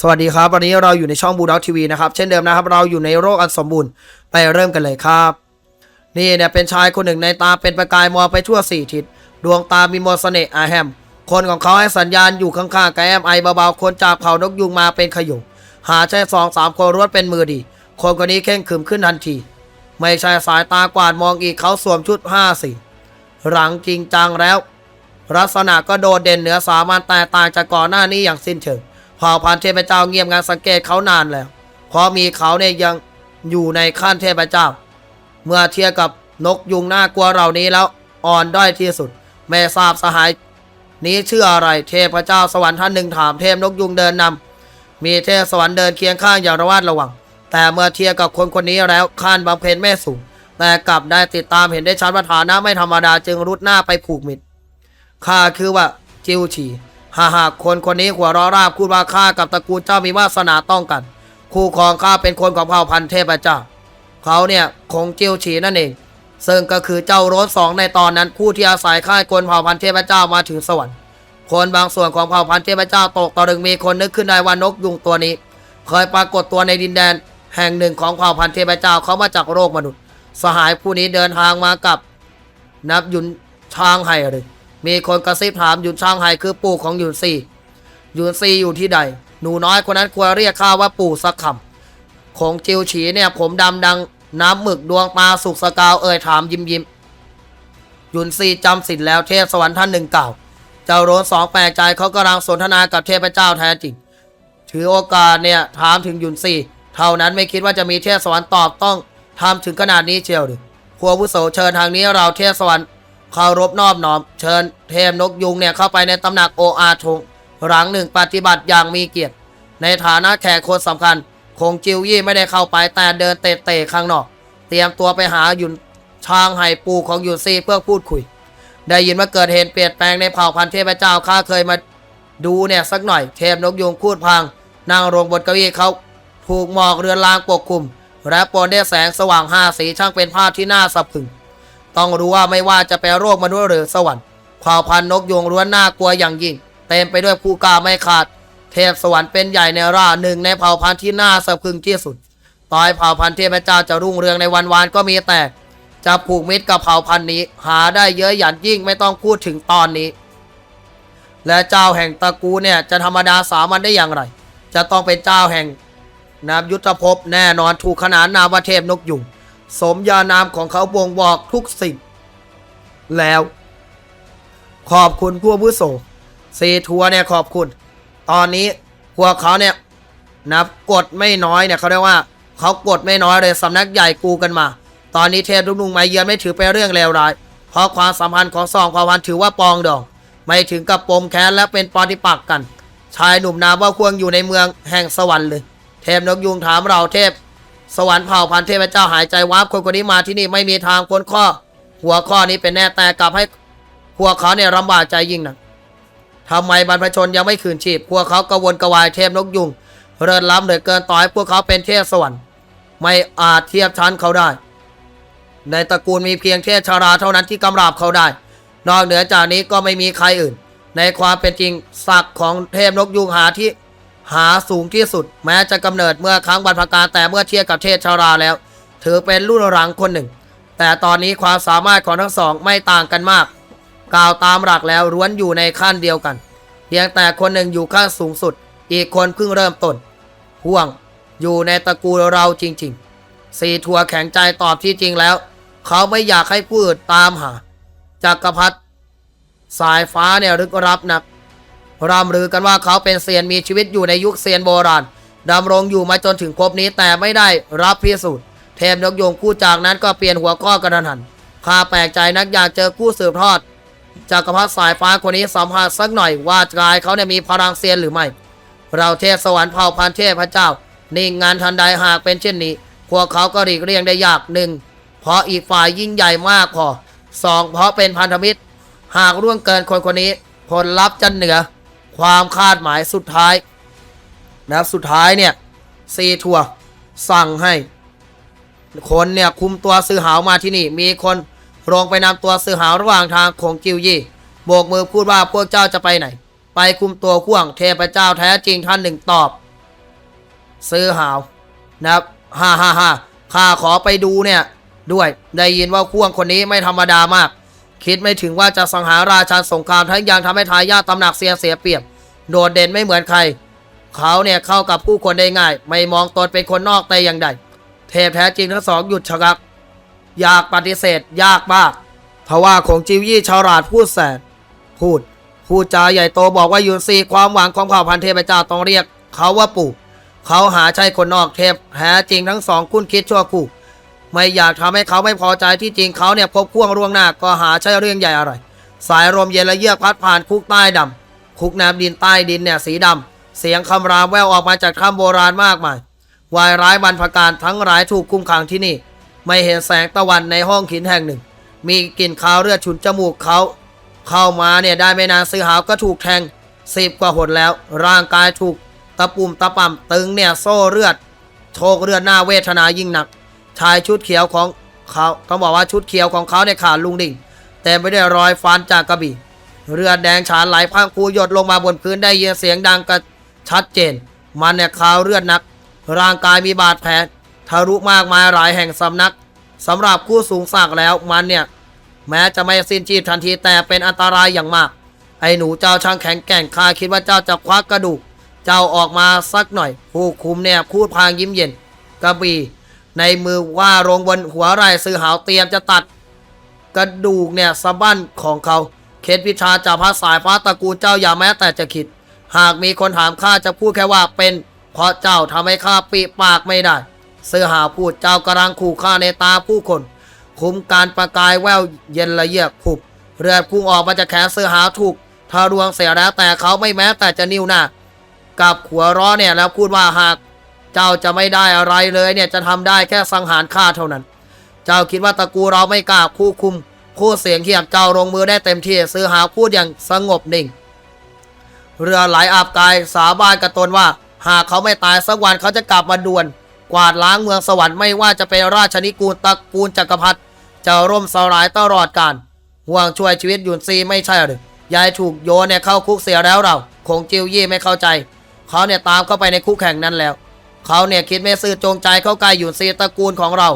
สวัสดีครับ วันนี้เราอยู่ในช่องบูด็อกทีวีนะครับ เช่นเดิมนะครับ เราอยู่ในโรคอันสมบูรณ์ไปเริ่มกันเลยครับ นี่เนี่ยเป็นชายคนหนึ่งในตาเป็นประกายมองไปทั่วสี่ทิศดวงตามีมนต์เสน่ห์อาแฮม คนของเขาให้สัญญาณอยู่ข้างๆกับแอมไอเบาๆคนจากเผ่านกยุงมาเป็นขยุงหาใช่สองสามคนรวดเป็นมือดี คนคนนี้เข่งขึมขึ้นทันที ไม่ใช่สายตากวาดมองอีกเขาสวมชุดห้าสี่หลังจริงจังแล้วลักษณะก็โดดเด่นเหนือสามัญแต่ต่างจากก่อนหน้านี้อย่างสิ้นเชิง ผ่าพันธุ์เทพเจ้าเงียบงานสังเกตเขานานแล้ว เพราะมีเขาเนี่ยยังอยู่ในขั้นเทพเจ้า เมื่อเทียบกับนกยุงน่ากลัวเหล่านี้แล้วอ่อนด้อยที่สุด ไม่ทราบสหาย นี้ชื่ออะไรเทพเจ้าสวรรค์ท่านหนึ่งถามเทพนกยุงเดินนำมีเทพสวรรค์เดินเคียงข้างอย่างระวัดระวัง แต่เมื่อเทียบกับคนคนนี้แล้วขั้นบำเพ็ญไม่สูงแต่กลับได้ติดตามเห็นได้ชัดว่าฐานะไม่ธรรมดาจึงรุดหน้าไปผูกมิตรข้าคือว่าจิวฉี ฮ่าฮ่าคนคนนี้หัวเร้อราบพูดว่าข้ากับตระกูลเจ้ามีวาสนาต้องกัน คู่ครองข้าเป็นคนของเผ่าพันธุ์เทพเจ้า เขาเนี่ยคงเจิวฉีนั่นเอง ซึ่งก็คือเจ้าโรสสองในตอนนั้นผู้ที่อาศัยค่ายคนเผ่าพันธุ์เทพเจ้ามาถึงสวรรค์ คนบางส่วนของเผ่าพันธุ์เทพเจ้าตกตะลึงมีคนนึกขึ้นได้ว่านกยุงตัวนี้ เคยปรากฏตัวในดินแดน แห่งหนึ่งของเผ่าพันธุ์เทพเจ้าเขามาจากโลกมนุษย์ สหายผู้นี้เดินทางมากับนับยุนช้างไห่หรือ มีคนกระซิบถามหยุนช้างไห่คือปู่ของหยุนซีหยุนซีอยู่ที่ใด หนูน้อยคนนั้นควรเรียกข้าว่าปู่สักคำของจิวฉีเนี่ยผมดำดังน้ำหมึกดวงตาสุกสกาวเอ่ยถามยิ้มยิ้มหยุนซีจำสิทธิ์แล้วเทพสวรรค์ท่านหนึ่งกล่าว เจ้าโรนสองแปลกใจเขากำลังสนทนากับเทพเจ้าแท้จริง ถือโอกาสเนี่ยถามถึงหยุนซีเท่านั้นไม่คิดว่าจะมีเทพสวรรค์ตอบต้องทำถึงขนาดนี้เชียวหรือพวกผู้โสเชิญทางนี้เราเทพสวรรค์ เคารพนอบน้อม เชิญเทพนกยุงเนี่ยเข้าไปในตำหนักโออาทงหลังหนึ่งปฏิบัติอย่างมีเกียรติ ในฐานะแขกคนสำคัญ คงจิวยี่ไม่ได้เข้าไปแต่เดินเตะๆข้างนอก เตรียมตัวไปหาหยุนช้างไห่ปูของหยุนซีเพื่อพูดคุย ได้ยินว่าเกิดเหตุเปลี่ยนแปลงในเผ่าพันธุ์เทพเจ้าข้าเคยมาดูเนี่ยสักหน่อย เทพนกยุงพูดพังนั่งลงบนเก้าอี้เขาถูกหมอกเรือนรางปกคลุม และปนด้แสงสว่างห้าสีช่างเป็นภาพที่น่าสะพรึง ต้องรู้ว่าไม่ว่าจะเป็นโรคมนุษย์หรือสวรรค์เผ่าพันนกยุงล้วนน่ากลัวอย่างยิ่ง เต็มไปด้วยผู้กล้าไม่ขาด เทพสวรรค์เป็นใหญ่ในราหนึ่งในเผ่าพันธุ์ที่น่าสะพรึงที่สุดต่อยเผ่าพันธุ์เทพเจ้าจะรุ่งเรืองในวันวานก็มีแต่ จะผูกมิตรกับเผ่าพันธุ์นี้ หาได้เยอะหยันยิ่งไม่ต้องพูดถึงตอนนี้ และเจ้าแห่งตระกูลเนี่ยจะธรรมดาสามัญได้อย่างไร จะต้องเป็นเจ้าแห่งนามยุทธภพแน่นอนถูกขนานนามว่าเทพนกยุง สมญานามของเขาบ่งบอกทุกสิ่ง แล้ว ขอบคุณผู้อาวุโสซีทัวร์เนี่ยขอบคุณ ตอนนี้พวกเขาเนี่ยนับกดไม่น้อยเนี่ยเขาเรียกว่าเขากดไม่น้อยเลยสำนักใหญ่กูกันมา ตอนนี้เทพลุงลุงมาเยือนไม่ถือเป็นเรื่องเลวร้าย เพราะความสัมพันธ์ของสองเผ่าพันถือว่าปองดอง ไม่ถึงกับปมแค้นและเป็นปฏิปักษ์กัน ชายหนุ่มนามว่าควงอยู่ในเมืองแห่งสวรรค์เลย เทพนกยุงถามเราเทพ สวรรค์เผ่าพันเทพเจ้าหายใจวับคนคนนี้มาที่นี่ไม่มีทางพ้นข้อ หัวข้อนี้เป็นแน่แต่กลับให้พวกเขาเนี่ยลำบากใจยิ่งนะทำไมบรรพชนยังไม่คืนชีพ พวกเขากวนกวายเทพนกยุงเรินล้ำเหลือเกินต่อให้พวกเขาเป็นเทพสวรรค์ ไม่อาจเทียบชั้นเขาได้ ในตระกูลมีเพียงเทพชาราเท่านั้นที่กำราบเขาได้ นอกเหนือจากนี้ก็ไม่มีใครอื่น ในความเป็นจริงศักดิ์ของเทพนกยุงหาที่ หาสูงที่สุด แม้จะกำเนิดเมื่อครั้งบรรพการแต่เมื่อเทียบกับเทพชาราแล้ว ถือเป็นรุ่นหลังคนหนึ่ง แต่ตอนนี้ความสามารถของทั้งสองไม่ต่างกันมาก กล่าวตามหลักแล้วล้วนอยู่ในขั้นเดียวกัน เพียงแต่คนหนึ่งอยู่ขั้นสูงสุด อีกคนเพิ่งเริ่มต้นห่วงอยู่ในตระกูลเราจริงๆ สี่ทัวแข็งใจตอบที่จริงแล้ว เขาไม่อยากให้ผู้อื่นตามหาจักรพรรดิสายฟ้าเนี่ยลึกรับนัก ร่ำลือกันว่าเขาเป็นเซียนมีชีวิตอยู่ในยุคเซียนโบราณดำรงอยู่มาจนถึงภพนี้แต่ไม่ได้รับพิสูจน์เทพนกยงผู้จากนั้นก็เปลี่ยนหัวข้อกระทันหันข้าแปลกใจนักอยากเจอผู้สืบทอดจักรพรรดิสายฟ้าคนนี้สัมภาษณ์สักหน่อยว่ากายเขาเนี่ยมีพลังเซียนหรือไม่เราเทพสวรรค์เผ่าพันเทพพระเจ้านิ่งงานทันใดหากเป็นเช่นนี้พวกเขาก็หลีกเลี่ยงได้ยากหนึ่งเพราะอีกฝ่ายยิ่งใหญ่มากพอสองเพราะเป็นพันธมิตร หากร่วงเกินคนคนนี้ผลลัพธ์จะเหนือ ความคาดหมายสุดท้ายนะครับสุดท้ายเนี่ยซีทัวสั่งให้คนเนี่ยคุมตัวซื้อหาวมาที่นี่ มีคนลงไปนำตัวซื้อหาวระหว่างทางของกิวยี่โบกมือพูดว่าพวกเจ้าจะไปไหน ไปคุมตัวข่วงเทพเจ้าแท้จริงท่านหนึ่งตอบ ซื้อหาวนะครับฮ่าฮ่าฮ่าข้าขอไปดูเนี่ยด้วยได้ยินว่าข่วงคนนี้ไม่ธรรมดามาก คิดไม่ถึงว่าจะสังหารราชาสงครามทั้งยังทำให้ทายาทตำหนักเสียเสียเปรียบ โดดเด่นไม่เหมือนใคร เขาเนี่ยเข้ากับผู้คนได้ง่าย ไม่มองตนเป็นคนนอกแต่อย่างใด เทพแท้จริงทั้งสองหยุดชะงัก อยากปฏิเสธ ยากมากทว่าของจิวยี่ฉลาดพูดแสนพูดพูดจาใหญ่โตบอกว่ายุนซีความหวังของเผ่าพันเทพเจ้าต้องเรียก เขาว่าปู่ เขาหาใช่คนนอกเทพแท้จริงทั้งสองคุ้นคิดชั่วคู่ ไม่อยากทำให้เขาไม่พอใจที่จริงเขาเนี่ยพบพ่วงร่วงหน้าก็หาใช่เรื่องใหญ่อะไร สายลมเย็นและเยือกพัดผ่านคุกใต้ดำคุกน้ำดินใต้ดินเนี่ยสีดำเสียงคำรามแววออกมาจากถ้ำโบราณมากมายวายร้ายบรรพการทั้งหลายถูกคุมขังที่นี่ ไม่เห็นแสงตะวันในห้องหินแห่งหนึ่ง มีกลิ่นคาวเลือดฉุนจมูกเขา เข้ามาเนี่ยได้ไม่นานซื้อหาวก็ถูกแทงสิบกว่าหนแล้ว ร่างกายถูกตะปุ่มตะป่ำตึงเนี่ยโซ่เลือดโชกเลือดหน้าเวทนายิ่งหนัก ชายชุดเขียวของเขาต้องบอกว่าชุดเขียวของเขาเนี่ยขาดลุงดิ่งเต็มไปด้วยรอยฟันจากกระบี่เลือดแดงฉานไหลพังคูหยดลงมาบนพื้นได้ยินเสียงดังกระชัดเจน มันเนี่ยขาวเลือดนัก ร่างกายมีบาดแผลทะลุมากมายหลายแห่งสำนักสำหรับผู้สูงศักแล้วมันเนี่ย แม้จะไม่สิ้นชีพทันทีแต่เป็นอันตรายอย่างมาก ไอ้หนูเจ้าช่างแข็งแกร่งข้าคิดว่าเจ้าจะควักกระดูก เจ้าออกมาสักหน่อย ผู้คุมเนี่ยพูดพางยิ้มเย็น กระบี่ ในมือว่าลงบนหัวไหล่ซื้อหาวเตรียมจะตัด กระดูกเนี่ยสะบั้นของเขา เคล็ดวิชาจากพระสายฟ้าตระกูลเจ้าอย่าแม้แต่จะคิด หากมีคนถามข้าจะพูดแค่ว่าเป็น เพราะเจ้าทำให้ข้าปีปากไม่ได้เสื้อหาวพูดเจ้ากำลังขู่ข้าในตาผู้คน คุมการประกายแววเย็นละเอียดผุบเรือพุ่งออกมาจากแขนเสื้อหาวถูกทะลวงเสียแล้วแต่เขาไม่แม้แต่จะนิ้วหน้ากับหัวร้อเนี่ยแล้วพูดว่าหาก เจ้าจะไม่ได้อะไรเลยเนี่ยจะทำได้แค่สังหารข้าเท่านั้น เจ้าคิดว่าตระกูลเราไม่กล้าคู่คุม คู่เสียงเขียบเจ้าลงมือได้เต็มที่ซื้อหาพูดอย่างสงบนิ่ง เรือไหลอาบกายสาบานกับตนว่า หากเขาไม่ตายสักวันเขาจะกลับมาดวนกวาดล้างเมืองสวรรค์ไม่ว่าจะเป็นราชนิกูลตระกูลจักรพรรดิจะร่มสลายตลอดกาลห่วงช่วยชีวิตหยุนซีไม่ใช่หรือยายถูกโยนเนี่ยเข้าคุกเสียแล้วเราคงจิวยี่ไม่เข้าใจ เขาเนี่ยตามเข้าไปในคุกแห่งนั้นแล้ว เขาเนี่ยคิดไม่ซื่อจงใจเข้าใกล้หยุนซีตระกูลของเรา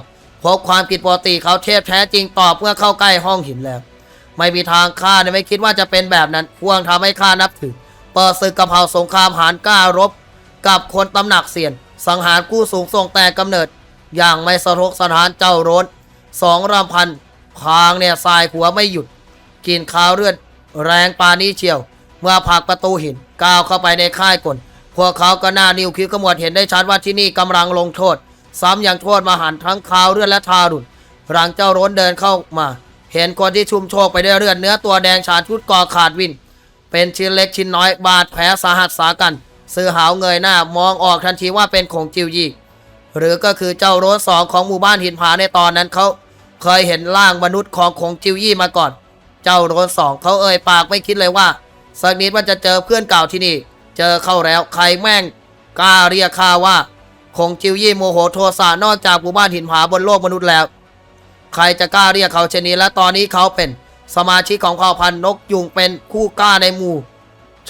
พบความผิดปกติเขาเทพแท้จริงตอบเมื่อเข้าใกล้ห้องหินแล้ว ไม่มีทางข้าเนี่ยไม่คิดว่าจะเป็นแบบนั้นพวงทำให้ข้านับถือ เปิดศึกกะเพราสงครามหารกล้ารบ กับคนตำหนักเสียน สังหารกู้สูงส่งแต่กำเนิด อย่างไม่สะทกสถานเจ้าโรนสองรำพันพางเนี่ยสายหัวไม่หยุด กินข้าวเลือด แรงปานนี้เชียว เมื่อผลักประตูหินก้าวเข้าไปในค่ายกล พวกเขาก็หน้านิ้วคิ้วขมวดเห็นได้ชัดว่าที่นี่กำลังลงโทษ ซ้ำยังโทษมาหันทั้งข้าวเลือดและทารุณหลังเจ้าโรนเดินเข้ามา เห็นคนที่ชุมโชกไปด้วยเลือดเนื้อตัวแดงฉานชุดกอขาดวิน เป็นชิ้นเล็กชิ้นน้อยบาดแผลสาหัสสากันซื้อหาวเงยหน้ามองออกทันทีว่าเป็นของจิวยี่หรือก็คือเจ้าโรสสองของหมู่บ้านหินผาในตอนนั้นเขาเคยเห็นร่างมนุษย์ของของจิวยี่มาก่อน เจ้าโรสสองเขาเอ่ยปากไม่คิดเลยว่าสักนิดว่าจะเจอเพื่อนเก่าที่นี่ เจอเข้าแล้วใครแม่งกล้าเรียกข้าว่า คงจิวยี่โมโหโทสะนอกจากหมู่บ้านหินผาบนโลกมนุษย์แล้ว ใครจะกล้าเรียกเขาเช่นนี้และตอนนี้เขาเป็นสมาชิกของเผ่าพันธุ์นกยุงเป็นคู่กล้าในหมู่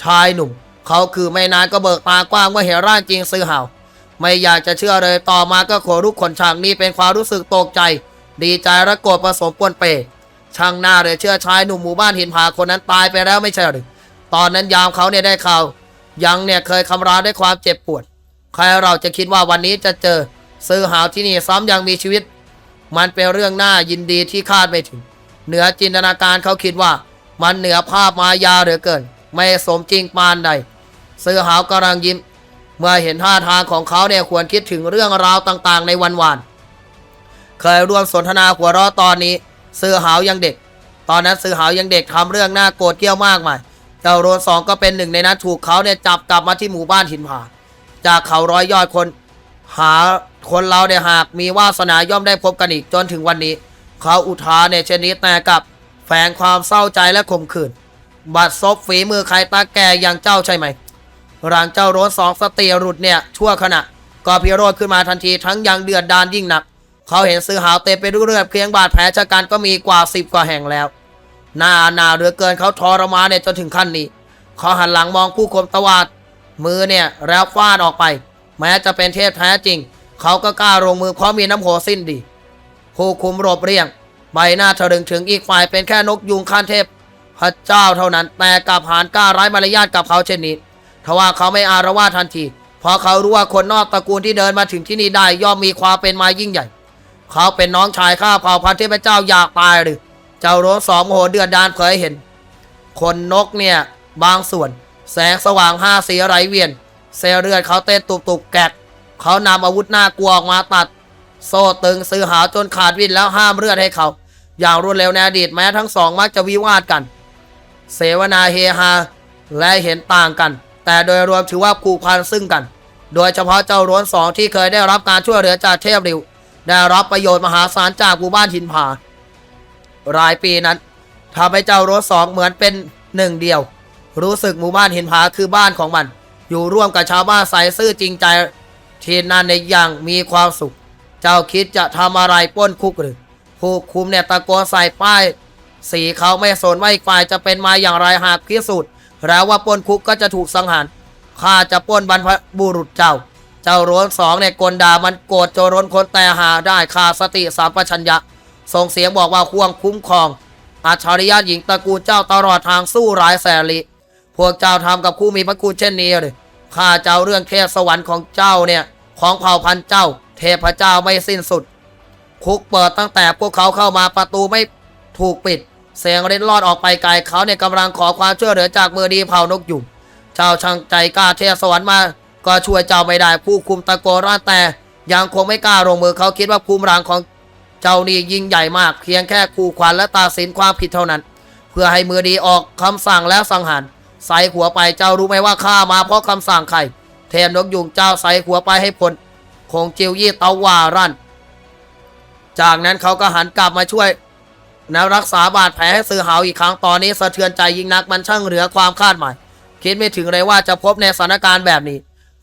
ชายหนุ่ม เขาคือไม่นานก็เบิกตากว้างเมื่อเห็นร่างจริงซื้อเหาไม่อยากจะเชื่อเลยต่อมาก็ขนลุกขนช่างนี่เป็นความรู้สึกตกใจ ดีใจและโกรธผสมปนเป ช่างหน้าเลยเชื่อชายหนุ่มหมู่บ้านหินผาคนนั้นตายไปแล้วไม่ใช่หรือตอนนั้นยามเขาเนี่ยได้ข่าว ยังเนี่ยเคยคำรามด้วยความเจ็บปวด ใครเราจะคิดว่าวันนี้จะเจอซื้อหาวที่นี่ซ้ำยังมีชีวิต มันเป็นเรื่องน่ายินดีที่คาดไม่ถึง เหนือจินตนาการเขาคิดว่า มันเหนือภาพมายาเหลือเกิน ไม่สมจริงปานใดซื้อหาวกำลังยิ้ม เมื่อเห็นท่าทางของเขาเนี่ยควรคิดถึงเรื่องราวต่างๆ ในวันวานเคยร่วมสนทนาหัวเราะตอนนี้ซื้อหาวยังเด็ก ตอนนั้นซื้อหาวยังเด็กทำเรื่องน่าโกรธเกี้ยวมากมาย เจ้าโรนสองก็เป็นหนึ่งในนั้นถูกเขาเนี่ยจับกลับมาที่หมู่บ้านหินผาจากเขาร้อยยอดคน หาคนเราเนี่ยหากมีวาสนาย่อมได้พบกันอีกจนถึงวันนี้ เขาอุทานเนี่ยชนิดแต่กับแฝงความเศร้าใจและข่มขืนบัดซบฝีมือใครตาแก่อย่างเจ้าใช่ไหมหลังเจ้าโรนสองสติหลุดเนี่ยชั่วขณะ ก็พิโรธขึ้นมาทันทีทั้งยังเดือดดานยิ่งหนัก เขาเห็นซื้อหาวเต็มไปด้วยเลือดเพียงบาดแผลชะกันก็มีกว่าสิบกว่าแห่งแล้ว หน้าหนาเหลือเกินเขาทรมานเนี่ยจนถึงขั้นนี้เขาหันหลังมองผู้คมตวาด มือเนี่ยแล้วฟาดออกไป แม้จะเป็นเทพแท้จริง เขาก็กล้าลงมือเพราะมีน้ำโหสิ้นดี ผู้คุมรบเรียง ใบหน้าทะลึงถึงอีกฝ่ายเป็นแค่นกยุงขั้นเทพ พระเจ้าเท่านั้นแต่กลับหานกล้าร้ายมารยาทกับเขาเช่นนี้ทว่าเขาไม่อารวาทันที เพราะเขารู้ว่าคนนอกตระกูลที่เดินมาถึงที่นี่ได้ย่อมมีความเป็นมายิ่งใหญ่ เขาเป็นน้องชายข้าเผ่าพันธุ์เทพเจ้าอยากตายหรือ เจ้าโรสสองโหเดือดดานเผยเห็น คนนกเนี่ย บางส่วน แสงสว่างห้าสีไรเวียน เซลเลือดเขาเต้นตุบตุบๆแกก เขานำอาวุธน่ากลัวออกมาตัด โซ่ตึงซื้อหาจนขาดวิ่นแล้วห้ามเลือดให้เขา อย่างรวดเร็วในอดีตแม้ทั้งสองมักจะวิวาทกัน เสวนาเฮฮาและเห็นต่างกัน แต่โดยรวมถือว่าผูกพันซึ่งกัน โดยเฉพาะเจ้าร้วนสองที่เคยได้รับการช่วยเหลือจากเทพริวได้รับประโยชน์มหาศาลจากหมู่บ้านหินผา รายปีนั้นทำให้เจ้าร้วนสองเหมือนเป็นหนึ่งเดียว รู้สึกหมู่บ้านหินผาคือบ้านของมัน อยู่ร่วมกับชาวบ้านใส่ซื่อจริงใจที่นั่นในอย่างมีความสุข เจ้าคิดจะทำอะไรป้นคุกหรือผู้คุมเนี่ยตะโกนใส่ป้าย สีเขาไม่สนว่าอีกฝ่ายจะเป็นมาอย่างไรหากพิสูจน์แล้วว่าป้นคุกก็จะถูกสังหารข้าจะป้นบรรพบุรุษเจ้า เจ้าโรนสองเนี่ยกลดามันโกรธโจรนคนแต่หาได้ขาดสติสามปชัญญะ ส่งเสียงบอกว่าควงคุ้มครองอัจฉริยะหญิงตระกูลเจ้าตลอดทางสู้ร้ายแสนลิพวกเจ้าทำกับคู่มีพระคุณเช่นนี้เลยข้าเจ้าเรื่องเทพสวรรค์ของเจ้าเนี่ย ของเผ่าพันธุ์เจ้า เทพเจ้าไม่สิ้นสุด คุกเปิดตั้งแต่พวกเขาเข้ามาประตูไม่ถูกปิด เสียงเร้นรอดออกไปไกลเขาเนี่ยกำลังขอความช่วยเหลือจากมือดีเผ่านกยุงเจ้าช่างใจกล้าเทพสวรรค์มา ก็ช่วยเจ้าไม่ได้ผู้คุมตะโกนร้านแต่ ยังคงไม่กล้าลงมือเขาคิดว่าภูมิหลังของ เจ้านี่ยิ่งใหญ่มากเพียงแค่ขู่ขวัญและตัดสินความผิดเท่านั้น เพื่อให้มือดีออกคำสั่งแล้วสังหารใส่หัวไปเจ้ารู้ไหมว่าข้ามาเพราะคำสั่งใครเทมนกยุงเจ้าใส่หัวไปให้พ้นคงจิวยี่เตาวารันจากนั้นเขาก็หันกลับมาช่วยนะรักษาบาดแผลให้ซื้อหาวอีกครั้งตอนนี้สะเทือนใจยิ่งนักมันช่างเหลือความคาดหมาย คิดไม่ถึงเลยว่าจะพบในสถานการณ์แบบนี้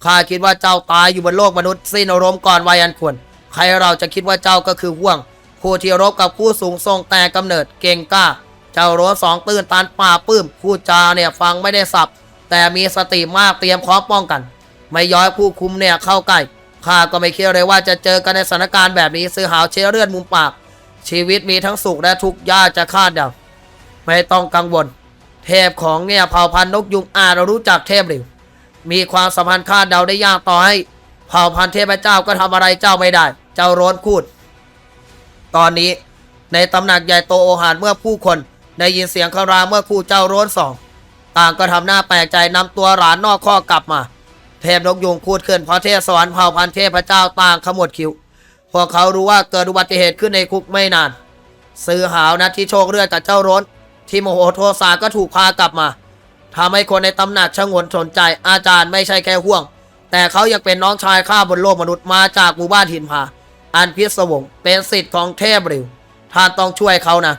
ข้าคิดว่าเจ้าตายอยู่บนโลกมนุษย์สิ้นอารมณ์ก่อนวัยอันควร ใครเราจะคิดว่าเจ้าก็คือห่วง ผู้ที่รบกับผู้สูงทรงแต่กำเนิดเก่งกล้า เจ้าโรสสองตื่นตันป่าปื้มพูดจาเนี่ยฟังไม่ได้สับ แต่มีสติมากเตรียมพร้อมป้องกัน ไม่ย้อยผู้คุมเนี่ยเข้าใกล้ข้าก็ไม่คิดเลยว่าจะเจอกันในสถานการณ์แบบนี้ซื้อหาวเชื้อเลือดมุมปาก ชีวิตมีทั้งสุขและทุกข์ยากจะคาดเดาไม่ต้องกังวล เทพของเนี่ยเผ่าพันธุ์นกยุงอาจรู้จักเทพหรือมีความสัมพันธ์คาดเดาได้ยากต่อให้ เผ่าพันธุ์เทพเจ้าก็ทำอะไรเจ้าไม่ได้ เจ้าโรนพูด ตอนนี้ในตำหนักใหญ่โตโอหารเมื่อผู้คนได้ยินเสียงคารามเมื่อคู่เจ้าโรนสองต่างก็ทำหน้าแปลกใจนำตัวหลานนอกข้อกลับมา เทพนกยุงพูดขึ้นเพราะเทพสวรรค์เผ่าพันเทพเจ้าต่างขมวดคิ้วพวกเขารู้ว่าเกิดอุบัติเหตุขึ้นในคุกไม่นาน ซื้อหาวนะที่โชคเลือดจากเจ้าโรนที่โมโหโทสาก็ถูกพากลับมาทำให้คนในตำหนักชะงนสนใจอาจารย์ไม่ใช่แค่ห่วง แต่เขายังเป็นน้องชายข้าบนโลกมนุษย์มาจากหมู่บ้านหินผา อันพิศวงเป็นสิทธิ์ของเทพริว ท่านต้องช่วยเขานะ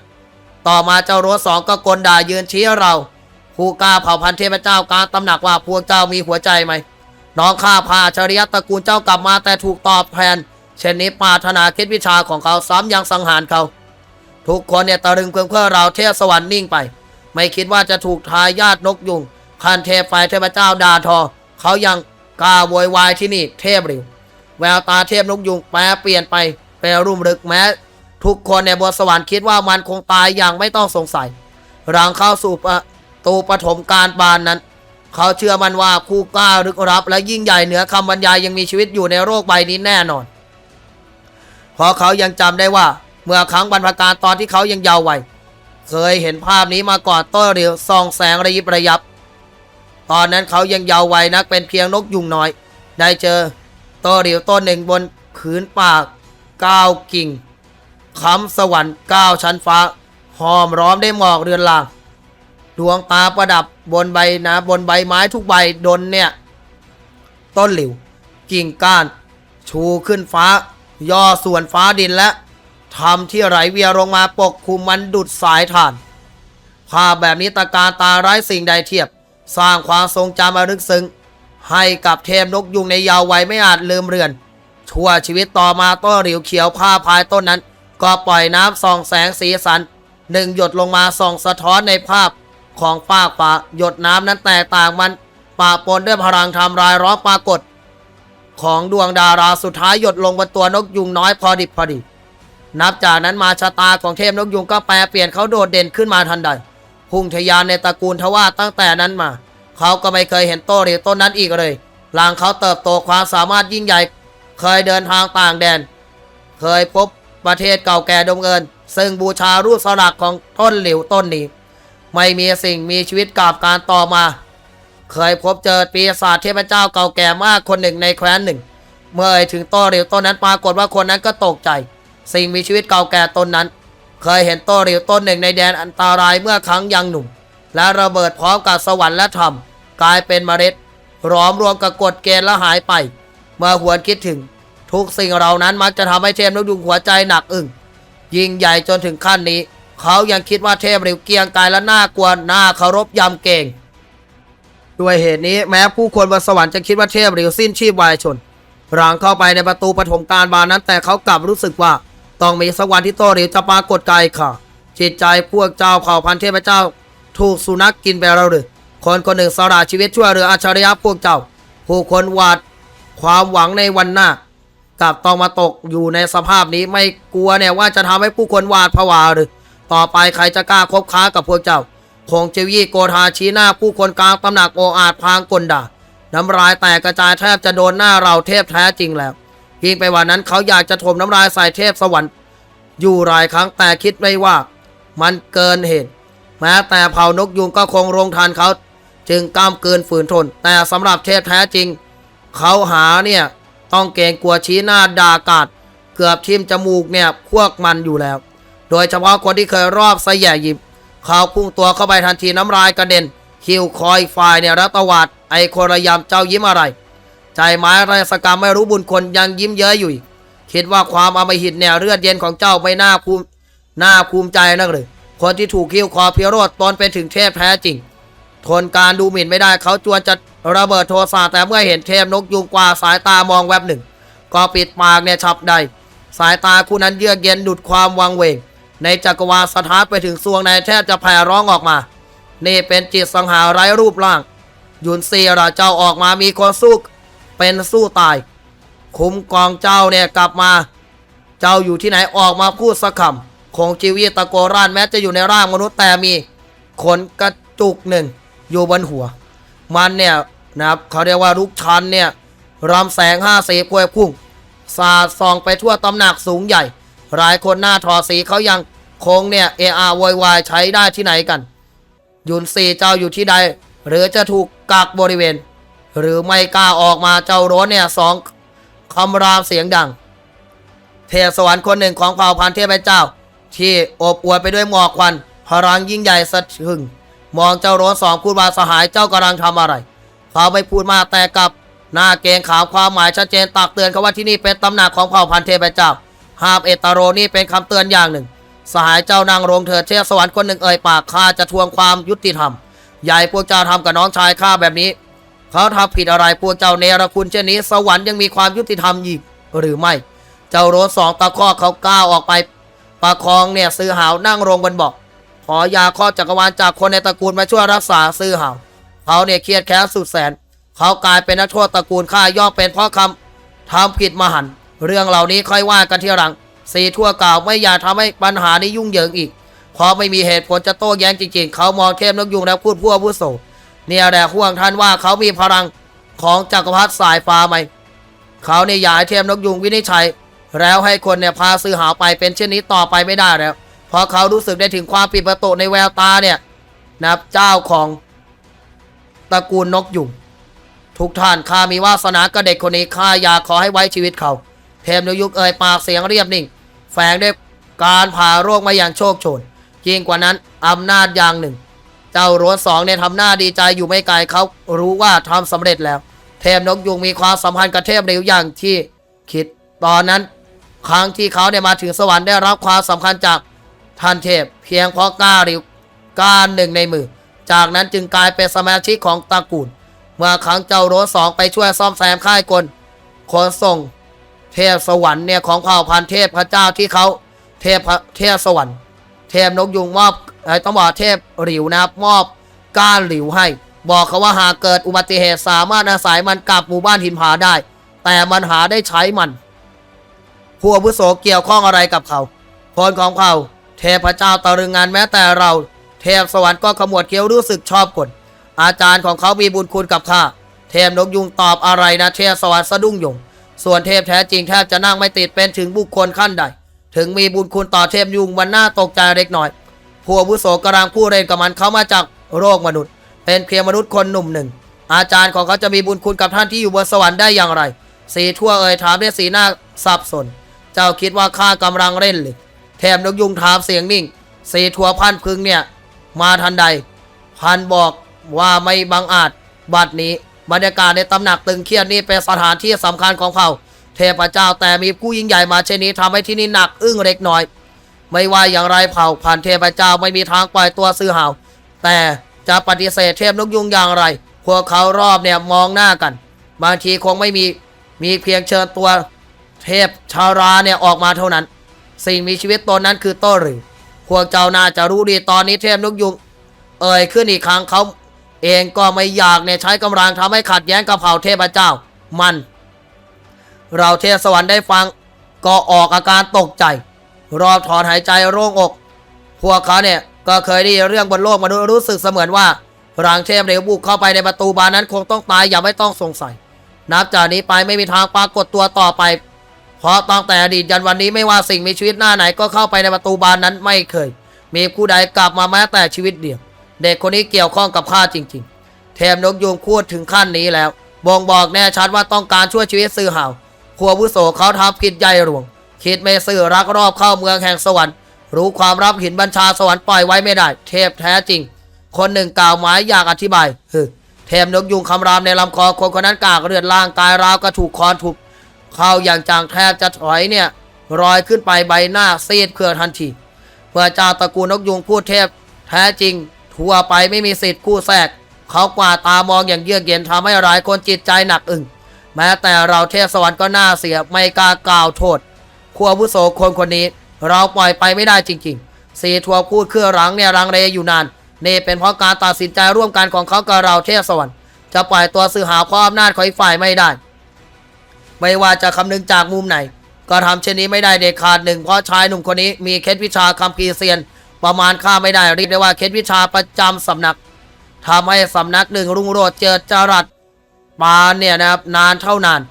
ต่อมาเจ้าโรสสองก็กลด่ายืนชี้เราผู้กล้าเผ่าพันธุ์เทพเจ้ากลารตำหนักว่าพวกเจ้ามีหัวใจไหม น้องข้าพาชริยตระกูลเจ้ากลับมาแต่ถูกตอบแทน เช่นนี้ปารถนาคิดวิชาของเขาซ้ำยังสังหารเขา ทุกคนเนี่ยตะลึงเพื่อเพื่อเราเทพสวรรค์นิ่งไป ไม่คิดว่าจะถูกทายาทนกยุงคันเทพฝ่ายเทพเจ้าดาทอ เขายังกล้าโวยวายที่นี่เทพริว แววตาเทพนกยุงแปรเปลี่ยนไปเป็นรุ่มรึกแม้ ทุกคนในบนสวรรค์คิดว่ามันคงตายอย่างไม่ต้องสงสัยหลังเข้าสู่ประตูปฐมการบานนั้น เขาเชื่อมันว่าผู้กล้าลึกลับ และยิ่งใหญ่เหนือคำบรรยายยังมีชีวิตอยู่ในโลกใบนี้แน่นอน เพราะเขายังจำได้ว่า เมื่อครั้งบรรพการตอนที่เขายังเยาว์วัยเคยเห็นภาพนี้มาก่อนต้นเรียวส่องแสงระยิบระยับ ตอนนั้นเขายังเยาว์วัยนักเป็นเพียงนกยุงน้อย ได้เจอ ต้นเรียวต้นหนึ่งบนผืนป่าก้าวกิ่งค้ำสวรรค์ก้าวชั้นฟ้าหอมร้อมได้หมอกเรือนลาง ดวงตาประดับบนใบนะบนใบไม้ทุกใบดนเนี่ย ต้นหลิว กิ่งก้าน ชูขึ้นฟ้า ย่อส่วนฟ้าดินและทำที่ไหลเวียลงมาปกคลุมมันดุดสายถ่านภาพแบบนี้ตะการตาร้ายสิ่งใดเทียบ สร้างความทรงจำระลึกซึ้ง ให้กับเทพนกยุงในยาววัยไม่อาจลืมเรือน ชั่วชีวิตต่อมาต้นหลิวเขียวผ้าพายต้นนั้น ก็ปล่อยน้ำส่องแสงสีสันหนึ่งหยดลงมาส่องสะท้อนในภาพของฟากฟ้าหยดน้ำนั้นแตกต่างมันปะปนด้วยพลังทำลายร้อนปรากฏ ของดวงดาราสุดท้ายหยดลงบนตัวนกยุงน้อยพอดิบพอดี นับจากนั้นมาชะตาของเทพนกยุงก็แปลเปลี่ยนเขาโดดเด่นขึ้นมาทันใด พุ่งทะยานในตระกูลทว่าตั้งแต่นั้นมา เขาก็ไม่เคยเห็นต้เหรียวต้นนั้นอีกเลย หลังเขาเติบโตความสามารถยิ่งใหญ่ เคยเดินทางต่างแดน เคยพบประเทศเก่าแก่ดงเงิน ซึ่งบูชารูปสลักของต้นหลิวต้นนี้ ไม่มีสิ่งมีชีวิตกับการต่อมา เคยพบเจอปีศาจเทพเจ้าเก่าแก่มากคนหนึ่งในแคว้นหนึ่ง เมื่อถึงต้เหลียวต้นนั้นปรากฏว่าคนนั้นก็ตกใจ สิ่งมีชีวิตเก่าแก่ต้นนั้น เคยเห็นต้เหลียวต้นหนึ่งในแดนอันตรายเมื่อครั้งยังหนุ่ม และระเบิดพร้อมกับสวรรค์และธรรม กลายเป็นเมล็ดร้อมรวมกับกฎเกณฑ์และหายไป เมื่อหวนคิดถึง ทุกสิ่งเหล่านั้นมักจะทำให้เทพนกยุงหัวใจหนักอึ้งยิ่งใหญ่จนถึงขั้นนี้ เขายังคิดว่าเทพริวเกียงกายและน่ากลัวน่าเคารพยำเก่งด้วยเหตุนี้แม้ผู้คนบนสวรรค์จะคิดว่าเทพริวสิ้นชีพวายชนหลังเข้าไปในประตูปฐมกาลบานนั้น แต่เขากลับรู้สึกว่าต้องมีสักวันที่โตริวจะปรากฏกายค่ะ จิตใจพวกเจ้าเผ่าพันธุ์เทพเจ้า ถูกสุนัขกกินไปแล้วหรือคนคนหนึ่งสละชีวิตช่วยเหลืออัจฉริยะพวกเจ้า ผู้คนหวาดความหวังในวันหน้ากลับต้องมาตกอยู่ในสภาพนี้ไม่กลัวเนี่ยว่าจะทำให้ผู้คนหวาดผวาหรือ ต่อไปใครจะกล้าคบค้ากับพวกเจ้า คงเจวี่โกธาชี้หน้าผู้คนกลางตำหนักโออาจพางกลด่าน้ำลายแตกกระจายแทบจะโดนหน้าเราเทพแท้จริงแล้วยิ่งไปกว่านั้นเขาอยากจะถมน้ำลายใส่เทพสวรรค์ อยู่หลายครั้งแต่คิดไม่ว่า มันเกินเหตุ แม้แต่เผ่านกยุงก็คงรงทันเขา จึงกล้ามเกินฝืนทน แต่สำหรับเทพแท้จริง เขาหาเนี่ย ต้องเกรงกลัวชี้หน้าด่ากาดเกือบทิ่มจมูกเนี่ยพวกมันอยู่แล้ว โดยเฉพาะคนที่เคยรอบสย่ยิบ เขาพุ่งตัวเข้าไปทันทีน้ำลายกระเด็น คิวคอยไฟเนี่ยรัตวาดไอโคระยำเจ้ายิ้มอะไร ใจไม้ไรสกรรมไม่รู้บุญคนยังยิ้มเย้ยอยู่อีกคิดว่าความอมหิตเนี่ยเลือดเย็นของเจ้าไม่น่าภูมิน่าภูมิใจนักเลย คนที่ถูกคิวคอเพียรดตนเป็นถึงเทพแท้จริง ทนการดูหมิ่นไม่ได้เขาจวนจะระเบิดโทสะแต่เมื่อเห็นเทพนกยุงกว่าสายตามองแวบหนึ่ง ก็ปิดปากเนี่ยฉับใด สายตาคู่นั้นเยือกเย็นดุดความวังเวง ในจักรวาลสถานไปถึงสวงในแทบจะแผ่ร้องออกมา นี่เป็นจิตสังหารไร้รูปร่าง ยุนซีราเจ้าออกมามีคนสู้เป็นสู้ตาย คุ้มกองเจ้าเนี่ยกลับมา เจ้าอยู่ที่ไหนออกมาพูดสักคำ คงจีวีตะโกรานแม้จะอยู่ในร่างมนุษย์แต่มีขนกระจุกหนึ่งอยู่บนหัว มันเนี่ยนะครับเขาเรียกว่าลูกชันเนี่ยรำแสงห้าสีพวยพุ่ง สาดส่องไปทั่วตำหนักสูงใหญ่ หลายคนหน้าถอดสีเขายังคงเนี่ยเออาโวยวายใช้ได้ที่ไหนกัน ยุนซีเจ้าอยู่ที่ใด หรือจะถูกกักบริเวณ หรือไม่กล้าออกมาเจ้าโรสเนี่ยสองคำรามเสียงดัง เทพสวรรค์คนหนึ่งของเผ่าพันธุ์เทพเจ้า ที่อบอวลไปด้วยหมอกควันพลังยิ่งใหญ่สะพรึงมองเจ้าโรสสองพูดว่าสหายเจ้ากำลังทำอะไร เขาไม่พูดมากแต่กับหน้าเกงขาวความหมายชัดเจนตักเตือนเขาว่าที่นี่เป็นตำหนักของเผ่าพันเทพเจ้าห้ามเอตโรนี่เป็นคำเตือนอย่างหนึ่ง สหายเจ้านางโรงเถิดเทพสวรรค์คนหนึ่งเอ่ยปากข้าจะทวงความยุติธรรม ใหญ่พวกเจ้าทำกับน้องชายข้าแบบนี้ เขาทำผิดอะไรพวกเจ้าเนรคุณเช่นนี้ สวรรค์ยังมีความยุติธรรมอีกหรือไม่ เจ้าโรสสองตะคอกเขาก้าวออกไป ประคองเนี่ยซื้อหาวนั่งลงบนบาะขอยาข้อจักรวาลจากคนในตระกูลมาช่วยรักษาซื้อหาวเขาเนี่ยเครียดแค้นสุดแสน เขากลายเป็นนักโทษตระกูลข้าย่อมเป็นเพราะคำทำผิดมหัน เรื่องเหล่านี้ค่อยว่ากันทีหลังสีทั่วกล่าวไม่อยากทำให้ปัญหานี้ยุ่งเหยิงอีกเพราะไม่มีเหตุผลจะโต้แย้งจริง ๆ เขามองเทพนกยุงแล้วพูดพวกผู้โสเนี่ยแหละห่วงท่านว่าเขามีพลังของจักรพรรดิสายฟ้าไหม เขาเนี่ยอยากให้เทพนกยุงวินิจฉัย แล้วให้คนเนี่ยพาซื้อหาไปเป็นเช่นนี้ต่อไปไม่ได้แล้วเพราะเขารู้สึกได้ถึงความปิดประตูในแววตาเนี่ยนะครับเจ้าของตระกูลนกยุงทุกท่านข้ามีวาสนากับเด็กคนนี้ข้าอยากขอให้ไว้ชีวิตเขา เทพนยุงเอ่ยปากเสียงเรียบนิ่ง แฝงด้วยการผ่าโรคมาอย่างโชคโชนยิ่งกว่านั้นอำนาจอย่างหนึ่ง เจ้าโรสสองเนี่ยทำหน้าดีใจอยู่ไม่ไกลเขารู้ว่าทำสำเร็จแล้ว เทพนกยุงมีความสัมพันธ์กับเทพเร็วอย่างที่คิด ตอนนั้น ครั้งที่เขาเนี่ยมาถึงสวรรค์ได้รับความสำคัญจากท่านเทพ เพียงเพราะก้าหริวการหนึ่งในมือ จากนั้นจึงกลายเป็นสมาชิกของตระกูล เมื่อครั้งเจ้าโรสสองไปช่วยซ่อมแซมค่ายกลขนส่งเทพสวรรค์เนี่ยของเผ่าพันธุ์เทพพระเจ้าที่เขาเทพพระเทพสวรรค์ เทพนกยุงมอบไอ้ต้องบอกเทพหลิวนะครับมอบก้านหลิวให้ บอกเขาว่าหากเกิดอุบัติเหตุสามารถอาศัยมันกลับหมู่บ้านหินผาได้ แต่มันหาได้ใช้มัน ผู้อาวุโสเกี่ยวข้องอะไรกับเขาพลของเขาเทพเจ้าตะรึงงานแม้แต่เรา เทพสวรรค์ก็ขมวดเคี้ยวรู้สึกชอบกลอาจารย์ของเขามีบุญคุณกับข้าเทพนกยุงตอบอะไรนะเทพสวรรค์สะดุ้งยง ส่วนเทพแท้จริงแทบจะนั่งไม่ติดเป็นถึงบุคคลขั้นใด ถึงมีบุญคุณต่อเทพยุงมันน่าตกใจเล็กน้อยผู้อาวุโสกำลังผู้เล่นกับมันเขามาจากโลกมนุษย์ เป็นเพียงมนุษย์คนหนุ่มหนึ่ง อาจารย์ของเขาจะมีบุญคุณกับท่านที่อยู่บนสวรรค์ได้อย่างไร สีทั่วเอ่ยถามด้วยสีหน้าสับสน เจ้าคิดว่าข้ากำลังเล่นหรือแถมนกยุงถามเสียงนิ่งสีทั่วพันพึงเนี่ย มาทันใด พันบอกว่าไม่บังอาจ บัดนี้บรรยากาศในตำหนักตึงเครียดนี่เป็นสถานที่สำคัญของเขาเทพเจ้าแต่มีผู้ยิ่งใหญ่มาเช่นนี้ทำให้ที่นี่หนักอึ้งเล็กน้อย ไม่ว่าอย่างไรเผ่าพันเทพเจ้าไม่มีทางปล่อยตัวซื้อหาว แต่จะปฏิเสธเทพนกยุงอย่างไร พวกเขารอบเนี่ยมองหน้ากัน บางทีคงไม่มีมีเพียงเชิญตัว เทพชาราเนี่ยออกมาเท่านั้น สิ่งมีชีวิตตนนั้นคือโต้หรือพวกเจ้าน่าจะรู้ดีตอนนี้เทพนกยุง เอ่ยขึ้นอีกครั้งเขาเองก็ไม่อยากเนี่ยใช้กำลังทำให้ขัดแย้งกับเผ่าเทพเจ้า มัน เราเทพสวรรค์ได้ฟัง ก็ออกอาการตกใจ รอบถอนหายใจโล่งอก พวกเขาเนี่ยก็เคยได้เรื่องบนโลกมนุษย์รู้สึกเสมือนว่ารังเทพเหลวบุกเข้าไปในประตูบานนั้นคงต้องตายอย่าไม่ต้องสงสัย นับจากนี้ไปไม่มีทางปรากฏตัวต่อไป เพราะตั้งแต่อดีตยันวันนี้ไม่ว่าสิ่งมีชีวิตหน้าไหนก็เข้าไปในประตูบานนั้นไม่เคย มีผู้ใดกลับมาแม้แต่ชีวิตเดียว เด็กคนนี้เกี่ยวข้องกับข้าจริงๆเทมนกยูงพูดถึงขั้นนี้แล้วบ่งบอกแน่ชัดว่าต้องการช่วยชีวิตซื่อห่าวผัววุโสเขาทำผิดใหญ่หลวง คิดไม่ซื่อรักรอบเข้าเมืองแห่งสวรรค์ รู้ความรับหินบัญชาสวรรค์ปล่อยไว้ไม่ได้ เทพแท้จริง คนหนึ่งกล่าวหมายอยากอธิบายฮึเทมนกยุงคำรามในลำคอคนคนนั้นกากเลือดล่างกายราวกระถูกคอนถูก เข้าอย่างจางแทบจะถอยเนี่ยรอยขึ้นไปใบหน้าซีดเพื่อทันทีเมื่อจ้าตระกูลนกยุงพูดเทพ แท้จริง ทั่วไปไม่มีสิทธิ์คู่แทรก เขากว่าตามองอย่างเยือกเย็นทำให้หลายคนจิตใจหนักอึ้งแม้แต่เราเทพสวรรค์ก็น่าเสียไม่กล้ากล่าวโทษครัวผู้โสคนคนนี้ เราปล่อยไปไม่ได้จริงๆสีทัวพูดเครื่องหลังเนี่ยรังเลอยู่นานนี่เป็นเพราะการตัดสินใจร่วมกันของเขากับเราเทพสวรรค์จะปล่อยตัวสื่อหาความอำนาจของอีกฝ่ายไม่ได้ ไม่ว่าจะคำนึงจากมุมไหน ก็ทำเช่นนี้ไม่ได้เด็ดขาดหนึ่งเพราะชายหนุ่มคนนี้มีเคล็ดวิชาคัมภีเซียน ประมาณค่าไม่ได้เรียกได้ว่าเคล็ดวิชาประจำสำนักทำให้สำนักหนึ่งรุ่งโรจน์เจิดจรัสปานเนี่ยนะครับนานเท่านาน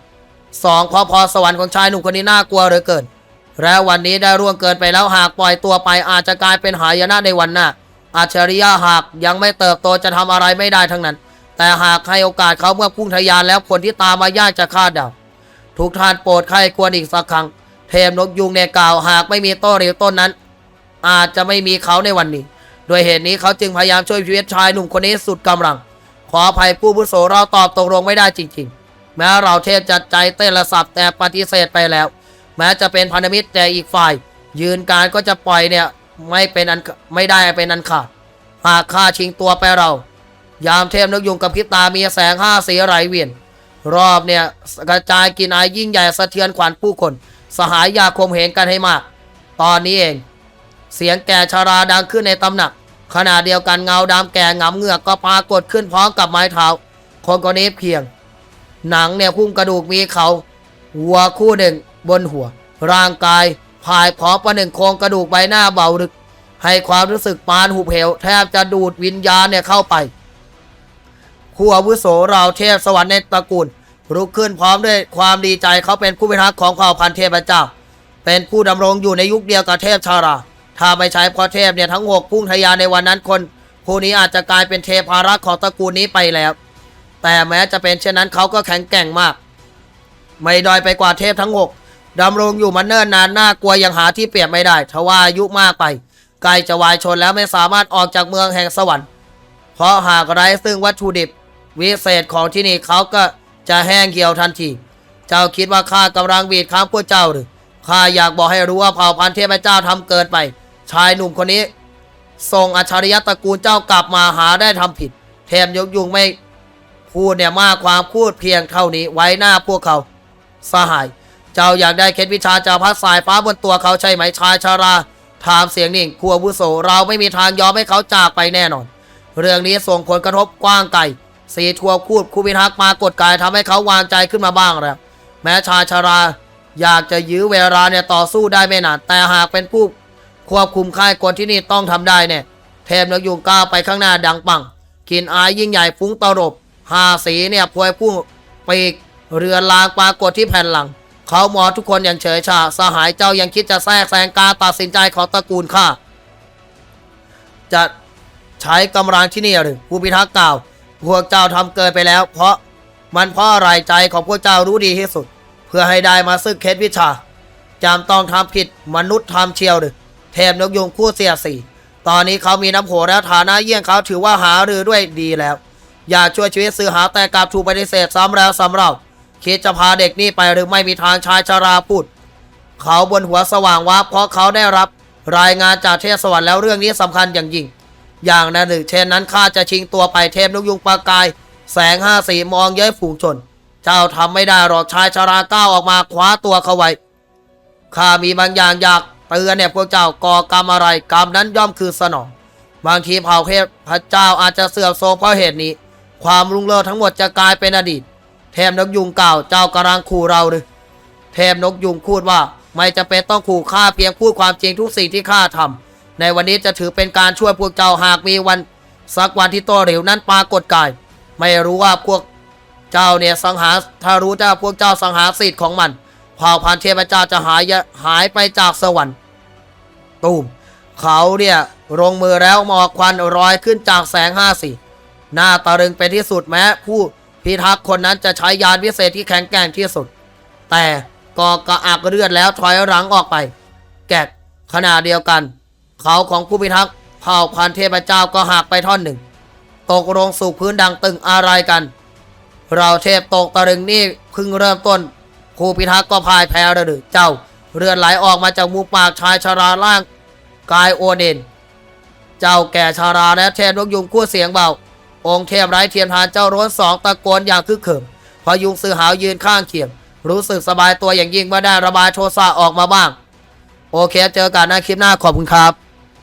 สองพอพอสวรรค์ของชายหนุ่มคนนี้น่ากลัวเหลือเกินและวันนี้ได้ร่วงเกินไปแล้วหากปล่อยตัวไปอาจจะกลายเป็นหายนะในวันหน้าอัจฉริยะหากยังไม่เติบโตจะทำอะไรไม่ได้ทั้งนั้น แต่หากให้โอกาสเขาเมื่อพุ่งทะยานแล้วคนที่ตามมายากจะคาดเดา ทุกท่านโปรดใครควรอีกสักครั้ง เทมนกยุงในกล่าวหากไม่มีต้เหลวต้นนั้น อาจจะไม่มีเขาในวันนี้โดยเหตุนี้เขาจึงพยายามช่วยชีวิตชายหนุ่มคนนี้สุดกำลัง ขออภัยผู้บุโสเราตอบตกลงไม่ได้จริง ๆ แม้เราเทพจัดใจเต้นระสับแต่ปฏิเสธไปแล้ว แม้จะเป็นพันธมิตรแต่อีกฝ่าย ยืนการก็จะปล่อยเนี่ยไม่เป็นอันไม่ได้เป็นอันขาดหากฆ่าชิงตัวไปเรา ยามเทพนกยุงกับพิตามีแสงห้าสีไหลเวียน รอบเนี่ยกระจายกินอายยิ่งใหญ่สะเทือนขวัญผู้คน สหายยาคมเหงกันให้มาก ตอนนี้เอง เสียงแก่ชาราดังขึ้นในตำหนัก ขณะเดียวกันเงาดำแก่งำเหงือกก็ปรากฏขึ้นพร้อมกับไม้เท้า คนคนนี้เพียง หนังเนี่ยพุ่งกระดูกมีเขาหัวคู่หนึ่งบนหัว ร่างกายผายพร้อมประหนึ่งโครงกระดูกใบหน้าเบาดึก ให้ความรู้สึกปานหุบเหวแทบจะดูดวิญญาณเนี่ยเข้าไป ผู้อาวุโสเราเทพสวรรค์ในตระกูลลุกขึ้นพร้อมด้วยความดีใจเขาเป็นผู้พิทักษ์ของเผ่าพันธุ์เทพเจ้า เป็นผู้ดำรงอยู่ในยุคเดียวกับเทพชารา ถ้าไม่ใช้เพราะเทพเนี่ยทั้งหกพุ่งทะยานในวันนั้นคนผู้นี้อาจจะกลายเป็นเทพารักษ์ของตระกูลนี้ไปแล้ว แต่แม้จะเป็นเช่นนั้นเขาก็แข็งแกร่งมาก ไม่ด้อยไปกว่าเทพทั้งหกดำรงอยู่มาเนิ่นนานน่ากลัวยังหาที่เปรียบไม่ได้ทว่าอายุมากไปใกล้จะวายชนแล้วไม่สามารถออกจากเมืองแห่งสวรรค์ เพราะหากไร้ซึ่งวัตถุดิบ วิเศษของที่นี่เขาก็จะแห้งเหี่ยวทันที เจ้าคิดว่าข้ากำลังบีดข้ามพวกเจ้าหรือข้าอยากบอกให้รู้ว่าเผ่าพันธุ์เทพเจ้าทำเกินไป ชายหนุ่มคนนี้ส่งอัจฉริยะตระกูลเจ้ากลับมาหาได้ทำผิด แถมยกยุงไม่พูดเนี่ยมากความพูดเพียงเท่านี้ไว้หน้าพวกเขาสหาย เจ้าอยากได้เคล็ดวิชาจากพัดสายฟ้าบนตัวเขาใช่ไหมชายชาราถามเสียงนิ่งครัวบุโสเราไม่มีทางยอมให้เขาจากไปแน่นอน เรื่องนี้ส่งผลกระทบกว้างไกล สีทัวพูดคูพิทักมากดกายทำให้เขาวางใจขึ้นมาบ้างแล้วแม้ชายชารา อยากจะยื้อเวลาเนี่ยต่อสู้ได้ไม่นานแต่หากเป็นผู้ควบคุมค่ายกลที่นี่ต้องทำได้เนี่ยเทพนกยุงก้าวไปข้างหน้าดังปังกินอายยิ่งใหญ่ฟุ้งตลบห้าสีเนี่ยพวยพุ่งปีกเรือลางปรากฏที่แผ่นหลัง เขามองทุกคนอย่างเฉยชา สหายเจ้ายังคิดจะแทรกแซงการตัดสินใจของตระกูลข้าจะใช้กำลังที่นี่หรือผู้พิทักษ์กล่าว พวกเจ้าทำเกินไปแล้ว เพราะมันเพราะอะไรใจของพวกเจ้ารู้ดีที่สุด เพื่อให้ได้มาซึ่งเคสวิชาจำต้องทำผิดมนุษย์ทำเชียวหรือเทพนกยุงคู่เสียสีตอนนี้เขามีน้ำโหและฐานะเยี่ยงเขาถือว่าหารือด้วยดีแล้ว อยากช่วยชีวิตซื้อหาแต่กลับถูกปฏิเสธซ้ำแล้วซ้ำเล่าคิดจะพาเด็กนี่ไปหรือไม่มีทางชายชาราพูดเขาบนหัวสว่างวาบเพราะเขาได้รับ รายงานจากเทพสวรรค์แล้วเรื่องนี้สำคัญอย่างยิ่ง อย่างนั้นหรือเช่นนั้นข้าจะชิงตัวไปเทพนกยุงปากาย แสงห้าสีมองเย้ยฝูงชน เจ้าทำไม่ได้หรอกชายชาราก้าวออกมาคว้าตัวเขาไว้ข้ามีบางอย่างอยากเตือนเนี่ยพวกเจ้าก่อกรรมอะไรกรรมนั้นย่อมคือสนองบางทีเผ่าเทพพระเจ้าอาจจะเสื่อมโทรมเพราะเหตุนี้ ความรุ่งเรืองทั้งหมดจะกลายเป็นอดีต เทพนกยุงกล่าวเจ้ากำลังขู่เราหรือเทพนกยุงพูดว่าไม่จะเป็นต้องขู่ข้าเพียงพูดความจริงทุกสิ่งที่ข้าทำ ในวันนี้จะถือเป็นการช่วยพวกเจ้าหากมีวัน สักวันที่ตัวเหลวนั้นปรากฏกาย ไม่รู้ว่าพวกเจ้าเนี่ยสังหารถ้ารู้จะพวกเจ้าสังหารสิทธิ์ของมันเผ่าพันธุ์เทพเจ้าจะหายหายไปจากสวรรค์ตูมเขาเนี่ยลงมือแล้วหมอกควันลอยขึ้นจากแสงห้าสีหน้าตะลึงเป็นที่สุดแม้ ผู้พิทักษ์คนนั้นจะใช้ยานวิเศษที่แข็งแกร่งที่สุด แต่ก็กระอักเลือดแล้วถอยหลังออกไป แกะขณะเดียวกัน เขาของผู้พิทักษ์เผ่าพันเทพเจ้าก็หักไปท่อนหนึ่ง ตกลงสู่พื้นดังตึงอะไรกัน เราเทพตกตะลึงนี่เพิ่งเริ่มต้นผู้พิทักษ์ก็พายแพ้แล้วหรือเจ้า เลือดไหลออกมาจากมูปากชายชาราล่างกายโอเดนเจ้าแก่ชาราและเทพนกยุงคู่เสียงเบา องค์เทพไร้เทียมทานเจ้าร้นสองตะโกนอย่างคึกเขิมพยุงซื้อหาวยืนข้างเคียง รู้สึกสบายตัวอย่างยิ่งเมื่อได้ระบายโทสะออกมาบ้าง โอเคเจอกันนคลิปหน้าขอบคุณครับ